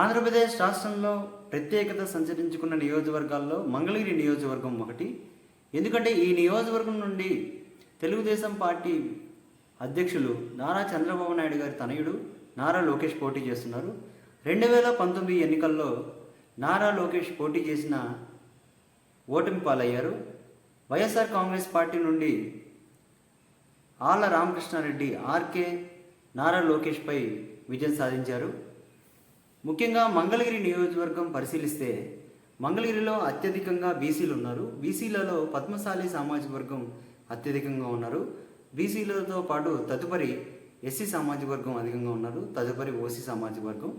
ఆంధ్రప్రదేశ్ రాష్ట్రంలో ప్రత్యేకత సంచరించుకున్న నియోజకవర్గాల్లో మంగళగిరి నియోజకవర్గం ఒకటి. ఎందుకంటే ఈ నియోజకవర్గం నుండి తెలుగుదేశం పార్టీ అధ్యక్షులు నారా చంద్రబాబు నాయుడు గారి తనయుడు నారా లోకేష్ పోటీ చేస్తున్నారు. రెండు వేల పంతొమ్మిది ఎన్నికల్లో నారా లోకేష్ పోటీ చేసిన ఓటమి పాలయ్యారు. వైఎస్ఆర్ కాంగ్రెస్ పార్టీ నుండి ఆళ్ళ రామకృష్ణారెడ్డి ఆర్కే నారా లోకేష్పై విజయం సాధించారు. ముఖ్యంగా మంగళగిరి నియోజకవర్గం పరిశీలిస్తే మంగళగిరిలో అత్యధికంగా బీసీలు ఉన్నారు. బీసీలలో పద్మశాలి సామాజిక వర్గం అత్యధికంగా ఉన్నారు. బీసీలతో పాటు తదుపరి ఎస్సీ సామాజిక వర్గం అధికంగా ఉన్నారు. తదుపరి ఓసీ సామాజిక వర్గం.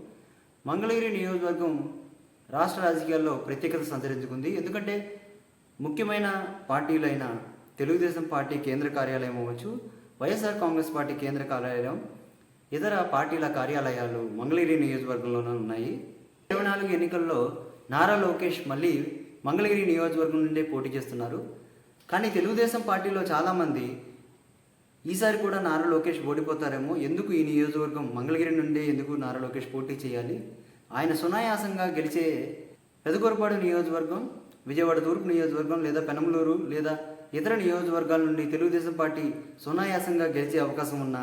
మంగళగిరి నియోజకవర్గం రాష్ట్ర రాజకీయాల్లో ప్రత్యేకత సంతరించుకుంది. ఎందుకంటే ముఖ్యమైన పార్టీలైన తెలుగుదేశం పార్టీ కేంద్ర కార్యాలయం అవ్వచ్చు వైఎస్ఆర్ కాంగ్రెస్ పార్టీ కేంద్ర కార్యాలయం ఇతర పార్టీల కార్యాలయాలు మంగళగిరి నియోజకవర్గంలోనూ ఉన్నాయి. ఇరవై నాలుగు ఎన్నికల్లో నారా లోకేష్ మళ్ళీ మంగళగిరి నియోజకవర్గం నుండే పోటీ చేస్తున్నారు. కానీ తెలుగుదేశం పార్టీలో చాలామంది ఈసారి కూడా నారా లోకేష్ ఓడిపోతారేమో ఎందుకు ఈ నియోజకవర్గం మంగళగిరి నుండే ఎందుకు నారా లోకేష్ పోటీ చేయాలి? ఆయన సునాయాసంగా గెలిచే పెదకూరపాడు నియోజకవర్గం విజయవాడ తూర్పు నియోజకవర్గం లేదా పెనమలూరు లేదా ఇతర నియోజకవర్గాల నుండి తెలుగుదేశం పార్టీ సునాయాసంగా గెలిచే అవకాశం ఉన్న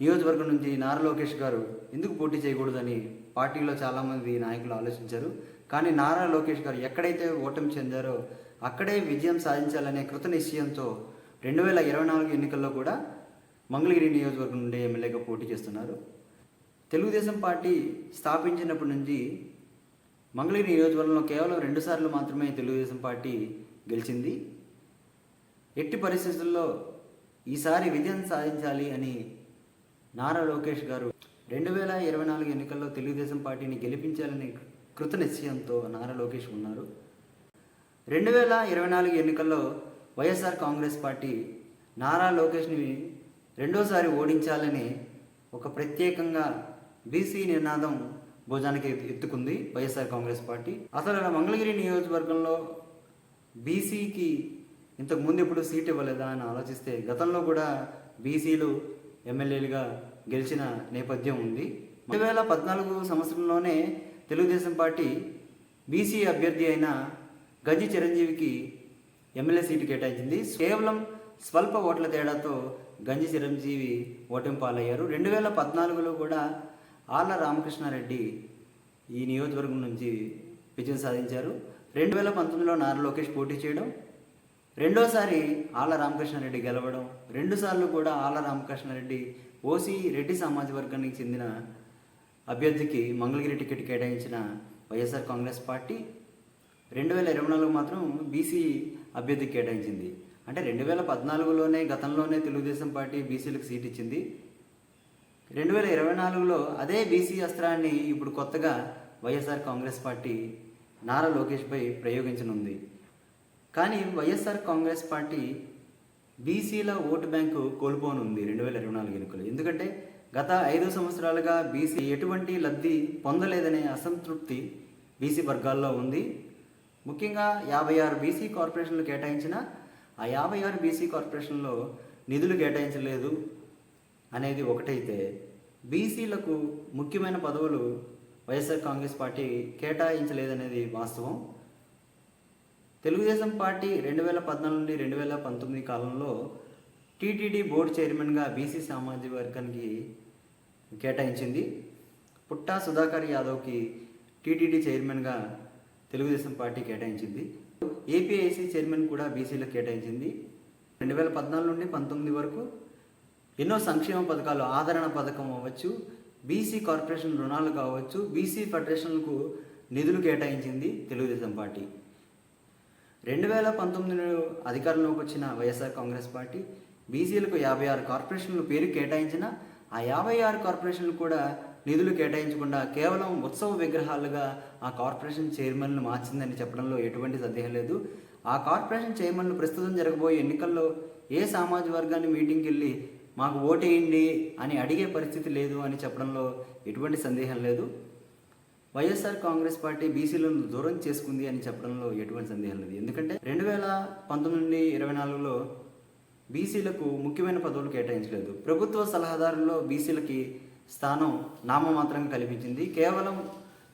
నియోజకవర్గం నుంచి నారా లోకేష్ గారు ఎందుకు పోటీ చేయకూడదని పార్టీలో చాలామంది నాయకులు ఆలోచించారు. కానీ నారా లోకేష్ గారు ఎక్కడైతే ఓటమి చెందారో అక్కడే విజయం సాధించాలనే కృత నిశ్చయంతో రెండు వేల ఇరవై నాలుగు ఎన్నికల్లో కూడా మంగళగిరి నియోజకవర్గం నుండి ఎమ్మెల్యేగా పోటీ చేస్తున్నారు. తెలుగుదేశం పార్టీ స్థాపించినప్పటి నుంచి మంగళగిరి నియోజకవర్గంలో కేవలం రెండుసార్లు మాత్రమే తెలుగుదేశం పార్టీ గెలిచింది. ఎట్టి పరిస్థితుల్లో ఈసారి విజయం సాధించాలి అని నారా లోకేష్ గారు రెండు వేల ఇరవై నాలుగు ఎన్నికల్లో తెలుగుదేశం పార్టీని గెలిపించాలని కృత నిశ్చయంతో నారా లోకేష్ ఉన్నారు. రెండు వేల ఇరవై నాలుగు ఎన్నికల్లో వైఎస్ఆర్ కాంగ్రెస్ పార్టీ నారా లోకేష్ని రెండోసారి ఓడించాలని ఒక ప్రత్యేకంగా బీసీ నినాదం భోజనానికి ఎత్తుకుంది వైఎస్ఆర్ కాంగ్రెస్ పార్టీ. అసలు మంగళగిరి నియోజకవర్గంలో బీసీకి ఇంతకు ముందు ఎప్పుడు సీట్ ఇవ్వలేదా అని ఆలోచిస్తే గతంలో కూడా బీసీలు ఎమ్మెల్యేలుగా గెలిచిన నేపథ్యం ఉంది. రెండు వేల పద్నాలుగు సంవత్సరంలోనే తెలుగుదేశం పార్టీ బీసీ అభ్యర్థి అయిన గజి చిరంజీవికి ఎమ్మెల్యే సీటు కేటాయించింది. కేవలం స్వల్ప ఓట్ల తేడాతో గంజి చిరంజీవి ఓటమి పాలయ్యారు. రెండు వేల పద్నాలుగులో కూడా ఆళ్ళ రామకృష్ణారెడ్డి ఈ నియోజకవర్గం నుంచి విజయం సాధించారు. రెండు వేల పంతొమ్మిదిలో నారా లోకేష్ పోటీ చేయడం రెండోసారి ఆళ్ళ రామకృష్ణారెడ్డి గెలవడం రెండుసార్లు కూడా ఆళ్ళ రామకృష్ణారెడ్డి ఓసీ రెడ్డి సమాజ వర్గానికి చెందిన అభ్యర్థికి మంగళగిరి టికెట్ కేటాయించిన వైఎస్ఆర్ కాంగ్రెస్ పార్టీ రెండు వేల ఇరవై నాలుగు మాత్రం బీసీ అభ్యర్థికి కేటాయించింది. అంటే రెండు వేల పద్నాలుగులోనే గతంలోనే తెలుగుదేశం పార్టీ బీసీలకు సీట్ ఇచ్చింది. రెండు వేల ఇరవై నాలుగులో అదే బీసీ అస్త్రాన్ని ఇప్పుడు కొత్తగా వైఎస్ఆర్ కాంగ్రెస్ పార్టీ నారా లోకేష్పై ప్రయోగించనుంది. కానీ వైఎస్ఆర్ కాంగ్రెస్ పార్టీ బీసీల ఓటు బ్యాంకు కోల్పోనుంది రెండు వేల ఇరవై నాలుగు ఎన్నికలు ఎందుకంటే గత ఐదు సంవత్సరాలుగా బీసీ ఎటువంటి లబ్ధి పొందలేదనే అసంతృప్తి బీసీ వర్గాల్లో ఉంది. ముఖ్యంగా యాభై ఆరు బీసీ కార్పొరేషన్లు కేటాయించిన ఆ యాభై ఆరు బీసీ కార్పొరేషన్లో నిధులు కేటాయించలేదు అనేది ఒకటైతే బీసీలకు ముఖ్యమైన పదవులు వైఎస్ఆర్ కాంగ్రెస్ పార్టీ కేటాయించలేదనేది వాస్తవం. తెలుగుదేశం పార్టీ రెండు వేల పద్నాలుగు నుండి రెండు వేల పంతొమ్మిది కాలంలో టీటీడీ బోర్డు చైర్మన్గా బీసీ సామాజిక వర్గానికి కేటాయించింది. పుట్టా సుధాకర్ యాదవ్కి టీటీడీ చైర్మన్గా తెలుగుదేశం పార్టీ కేటాయించింది. ఏపీఐసి చైర్మన్ కూడా బీసీలకు కేటాయించింది. రెండు వేల పద్నాలుగు నుండి పంతొమ్మిది వరకు ఎన్నో సంక్షేమ పథకాలు ఆదరణ పథకం అవ్వచ్చు బీసీ కార్పొరేషన్ రుణాలు కావచ్చు బీసీ ఫెడరేషన్లకు నిధులు కేటాయించింది తెలుగుదేశం పార్టీ. రెండు వేల పంతొమ్మిదిలో అధికారంలోకి వచ్చిన వైఎస్ఆర్ కాంగ్రెస్ పార్టీ బీసీలకు యాభై ఆరు కార్పొరేషన్లు పేరు కేటాయించిన ఆ యాభై ఆరు కార్పొరేషన్లు కూడా నిధులు కేటాయించకుండా కేవలం ఉత్సవ విగ్రహాలుగా ఆ కార్పొరేషన్ చైర్మన్లు మార్చిందని చెప్పడంలో ఎటువంటి సందేహం లేదు. ఆ కార్పొరేషన్ చైర్మన్లు ప్రస్తుతం జరగబోయే ఎన్నికల్లో ఏ సామాజిక వర్గాన్ని మీటింగ్కి వెళ్ళి మాకు ఓటేయండి అని అడిగే పరిస్థితి లేదు అని చెప్పడంలో ఎటువంటి సందేహం లేదు. వైఎస్ఆర్ కాంగ్రెస్ పార్టీ బీసీలను దూరం చేసుకుంది అని చెప్పడంలో ఎటువంటి సందేహం లేదు. ఎందుకంటే రెండు వేల పంతొమ్మిది నుండి ఇరవై నాలుగులో బీసీలకు ముఖ్యమైన పదవులు కేటాయించలేదు. ప్రభుత్వ సలహాదారుల్లో బీసీలకి స్థానం నామమాత్రంగా కల్పించింది. కేవలం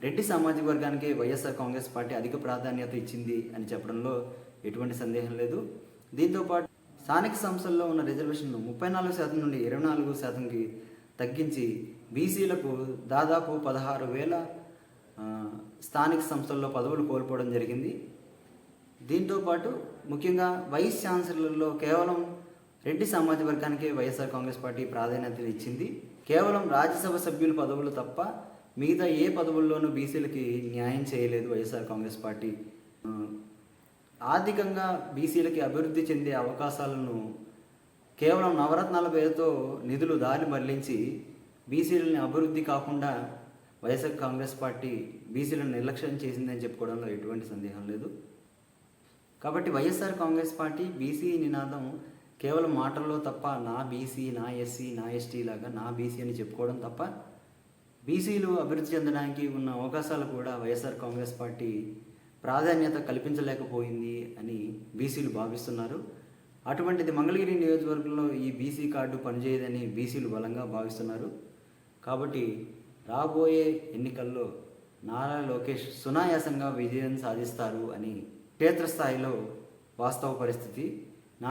రెడ్డి సామాజిక వర్గానికి వైఎస్ఆర్ కాంగ్రెస్ పార్టీ అధిక ప్రాధాన్యత ఇచ్చింది అని చెప్పడంలో ఎటువంటి సందేహం లేదు. దీంతోపాటు స్థానిక సంస్థల్లో ఉన్న రిజర్వేషన్ను ముప్పై నాలుగు శాతం నుండి ఇరవై నాలుగు శాతంకి తగ్గించి బీసీలకు దాదాపు పదహారు వేల స్థానిక సంస్థల్లో పదవులు కోల్పోవడం జరిగింది. దీంతో పాటు ముఖ్యంగా వైస్ ఛాన్సలర్లో కేవలం రెడ్డి సామాజిక వర్గానికి వైఎస్ఆర్ కాంగ్రెస్ పార్టీ ప్రాధాన్యత ఇచ్చింది. కేవలం రాజ్యసభ సభ్యుల పదవులు తప్ప మిగతా ఏ పదవుల్లోనూ బీసీలకి న్యాయం చేయలేదు వైఎస్ఆర్ కాంగ్రెస్ పార్టీ. ఆర్థికంగా బీసీలకి అభివృద్ధి చెందే అవకాశాలను కేవలం నవరత్నాల పేరుతో నిధులు దారి మళ్ళించి బీసీలని అభివృద్ధి కాకుండా వైఎస్ఆర్ కాంగ్రెస్ పార్టీ బీసీలను నిర్లక్ష్యం చేసిందని చెప్పుకోవడంలో ఎటువంటి సందేహం లేదు. కాబట్టి వైఎస్ఆర్ కాంగ్రెస్ పార్టీ బీసీ నినాదం కేవలం మాటల్లో తప్ప నా బీసీ నా ఎస్సీ నా ఎస్టీ లాగా నా బీసీ అని చెప్పుకోవడం తప్ప బీసీలు అభివృద్ధి చెందడానికి ఉన్న అవకాశాలు కూడా వైఎస్ఆర్ కాంగ్రెస్ పార్టీ ప్రాధాన్యత కల్పించలేకపోయింది అని బీసీలు భావిస్తున్నారు. అటువంటిది మంగళగిరి నియోజకవర్గంలో ఈ బీసీ కార్డు పనిచేయదని బీసీలు బలంగా భావిస్తున్నారు. కాబట్టి రాబోయే ఎన్నికల్లో నారా లోకేష్ సునాయాసంగా విజయం సాధిస్తారు అని క్షేత్రస్థాయిలో వాస్తవ పరిస్థితి